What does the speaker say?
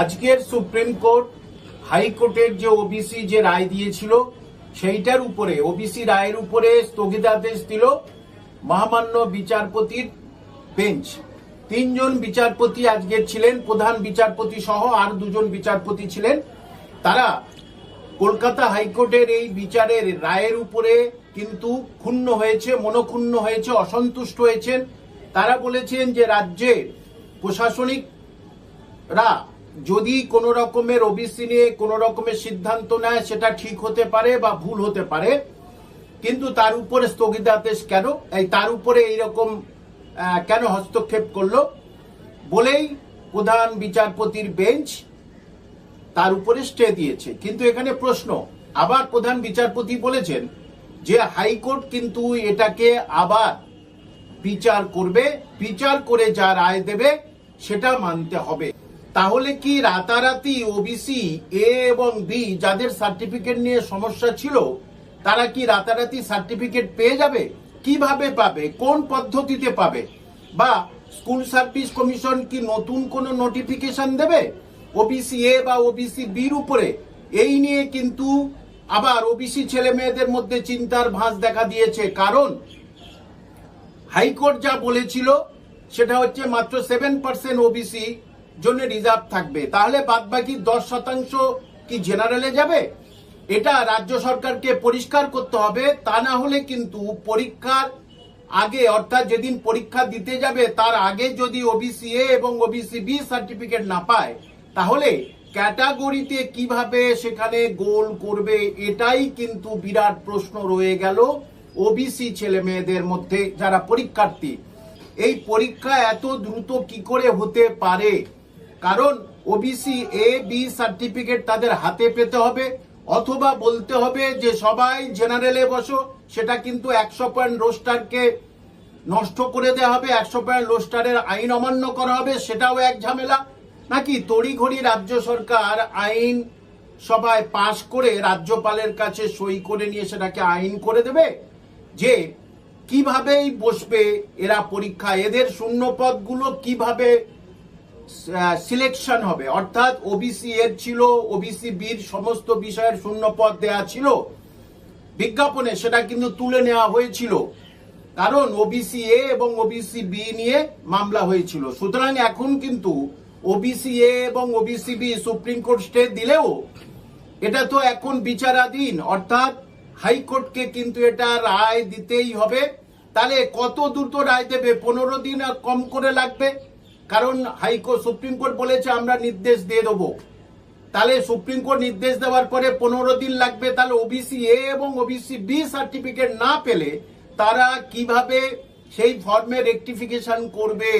আজকের supreme court হাইকোর্টের যে ওবিসি যে রায় দিয়েছিল, সেইটার উপরে, ওবিসি রায়ের উপরে স্থগিতাদেশ দিল মহামান্য বিচারপতির বেঞ্চ। তিনজন বিচারপতি আজকের ছিলেন, প্রধান বিচারপতি সহ আর দুজন বিচারপতি ছিলেন। তারা কলকাতা হাইকোর্টের এই বিচারের রায়ের উপরে কিন্তু ক্ষুণ্ণ হয়েছে, মনক্ষুণ্ণ হয়েছে, অসন্তুষ্ট হয়েছেন। তারা বলেছেন যে রাজ্যের প্রশাসনিক রা যদি কোনো রকমের ওবিসি নিয়ে কোনো রকমের সিদ্ধান্ত নেয়, সেটা ঠিক হতে পারে বা ভুল হতে পারে। কিন্তু তার উপরে স্থগিতাদেশ কেন? এই তার উপরে এইরকম কেন হস্তক্ষেপ করল? বলেই প্রধান বিচারপতির বেঞ্চ তার উপরে স্টে দিয়েছে। কিন্তু এখানে প্রশ্ন, আবার প্রধান বিচারপতি বলেছেন যে হাইকোর্ট কিন্তু এটাকে আবার বিচার করবে, বিচার করে যা রায় দেবে, সেটা মানতে হবে। তাহলে কি রাতারাতি ওবিসি এ এবং বি যাদের সার্টিফিকেট নিয়ে সমস্যা ছিল, তারা কি রাতারাতি সার্টিফিকেট পেয়ে যাবে? কীভাবে পাবে? কোন পদ্ধতিতে পাবে? বা স্কুল সার্ভিস কমিশন কি নতুন কোনো নোটিফিকেশন দেবে? ওবিসি এ বা ওবিসি বির উপরে। এই নিয়ে কিন্তু আবার ওবিসি ছেলে মেয়েদের মধ্যে চিন্তার ভাঁজ দেখা দিয়েছে। কারণ হাইকোর্ট যা বলেছিল, সেটা হচ্ছে মাত্র সেভেন পার্সেন্ট ওবিসি জন্য রিজার্ভ থাকবে। তাহলে বাদ বাকি দশ শতাংশ কি জেনারেলে যাবে? এটা রাজ্য সরকারকে পরিষ্কার করতে হবে। তা না হলে কিন্তু পরীক্ষার আগে, অর্থাৎ যেদিন পরীক্ষা দিতে যাবে, তার আগে যদি ওবিসি এ এবং ওবিসি বি সার্টিফিকেট না পায়, তাহলে ক্যাটাগরিতে কীভাবে সেখানে গোল করবে, এটাই কিন্তু বিরাট প্রশ্ন রয়ে গেল ওবিসি ছেলে মেয়েদের মধ্যে, যারা পরীক্ষার্থী। এই পরীক্ষা এত দ্রুত কি করে হতে পারে? কারণ ওবিসি এ বি সার্টিফিকেট তাদের হাতে পেতে হবে, অথবা বলতে হবে যে সবাই জেনারেলে বসো, সেটা কিন্তু একশো পয়েন্ট রোস্টারকে নষ্ট করে দেওয়া হবে, একশো পয়েন্ট রোস্টারের আইন অমান্য করা হবে, সেটাও এক ঝামেলা। নাকি তড়িঘড়ি রাজ্য সরকার আইন সভায় পাশ করে রাজ্যপালের কাছে সই করে নিয়ে সেটাকে আইন করে দেবে? যে কিভাবেই বসবে, এরা পরীক্ষা, এদের শূন্য পদগুলো কীভাবে সিলেকশন হবে। অর্থাৎ ওবিসি এর ছিল ওবিসি বির সমস্ত বিষয়ের শূন্য পদ দেয়া ছিল। বিজ্ঞাপনে সেটা কিন্তু তুলে নেওয়া হয়েছিল। কারণ ওবিসি এ এবং ওবিসি বি নিয়ে মামলা হয়েছিল। সুতরাং এখন কিন্তু ওবিসি এ এবং OBC B supreme court stay দিলেও এটা তো এখন বিচারাধীন। অর্থাৎ হাইকোর্টকে কিন্তু এটা রায় দিতেই হবে। তাহলে কত দ্রুত রায় দেবে? পনেরো দিন আর কম করে লাগবে? কারণ হাইকোর্ট সুপ্রিম কোর্ট বলেছে, আমরা নির্দেশ দিয়ে দেবো। তাহলে সুপ্রিম কোর্ট নির্দেশ দেওয়ার পরে পনেরো দিন লাগবে। তাহলে ওবিসি এ এবং ওবিসি বি সার্টিফিকেট না পেলে তারা কীভাবে সেই ফর্মে রেকটিফিকেশন করবে?